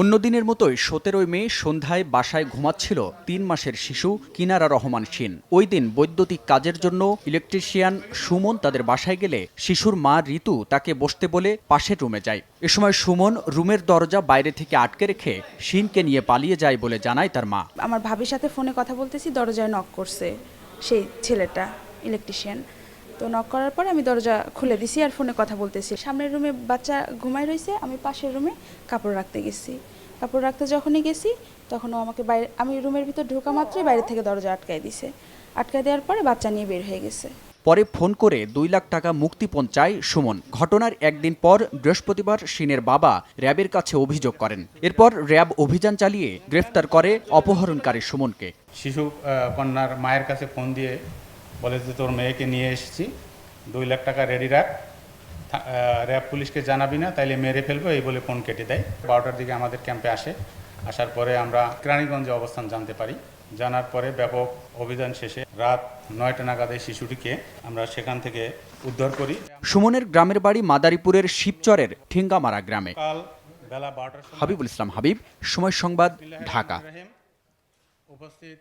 অন্য দিনের মতোই সতেরোই মে সন্ধ্যায় বাসায় ঘুমাচ্ছিল তিন মাসের শিশু কিনারা রহমান শিন ওই দিন বৈদ্যুতিক কাজের জন্য ইলেকট্রিশিয়ান সুমন তাদের বাসায় গেলে শিশুর মা ঋতু তাকে বসতে বলে পাশের রুমে যায়। এ সময় সুমন রুমের দরজা বাইরে থেকে আটকে রেখে শিনকে নিয়ে পালিয়ে যায় বলে জানায় তার মা। আমার ভাবির সাথে ফোনে কথা বলতেছি, দরজায় নক করছে সেই ছেলেটা ইলেকট্রিশিয়ান তো নক করার পরে আমি দরজা খুলে দিছি আর ফোনে কথা বলতেছি। সামনের রুমে বাচ্চা ঘুমাই রয়েছে আমি পাশের রুমে কাপড় রাখতে গেছি। কাপড় রাখতে যখনই গেছি তখন ও আমাকে বাইরে আমি রুমের ভিতর ঢোকা মাত্রই বাইরে থেকে দরজা আটকায় দিছে। আটকায় দেওয়ার পরে বাচ্চা নিয়ে বের হয়ে গেছে। পরে ফোন করে দুই লাখ টাকা মুক্তিপণ চায় সুমন। ঘটনার একদিন পর বৃহস্পতিবার শিনের বাবা র্যাবের কাছে অভিযোগ করেন। এরপর র্যাব অভিযান চালিয়ে গ্রেফতার করে অপহরণকারী সুমনকে। শিশু কন্যার মায়ের কাছে ফোন দিয়ে বলে যে তোর মেয়েকে নিয়ে এসেছি দুই লাখ টাকা রেডি রাখ। র্যাব পুলিশকে জানাবি না তাইলে মেরে ফেলব এই বলে ফোন কেটে দেয়। বারোটার দিকে আমাদের ক্যাম্পে আসে। আসার পরে আমরা কেরানীগঞ্জে অবস্থান জানতে পারি। জানার পরে ব্যাপক অভিযান শেষে রাত নয়টা নাগাদে শিশুটিকে আমরা সেখান থেকে উদ্ধার করি। সুমনের গ্রামের বাড়ি মাদারীপুরের শিবচরের ঠিঙ্গামারা গ্রামে। হাবিবুল ইসলাম হাবিব সময় সংবাদ ঢাকা। উপস্থিত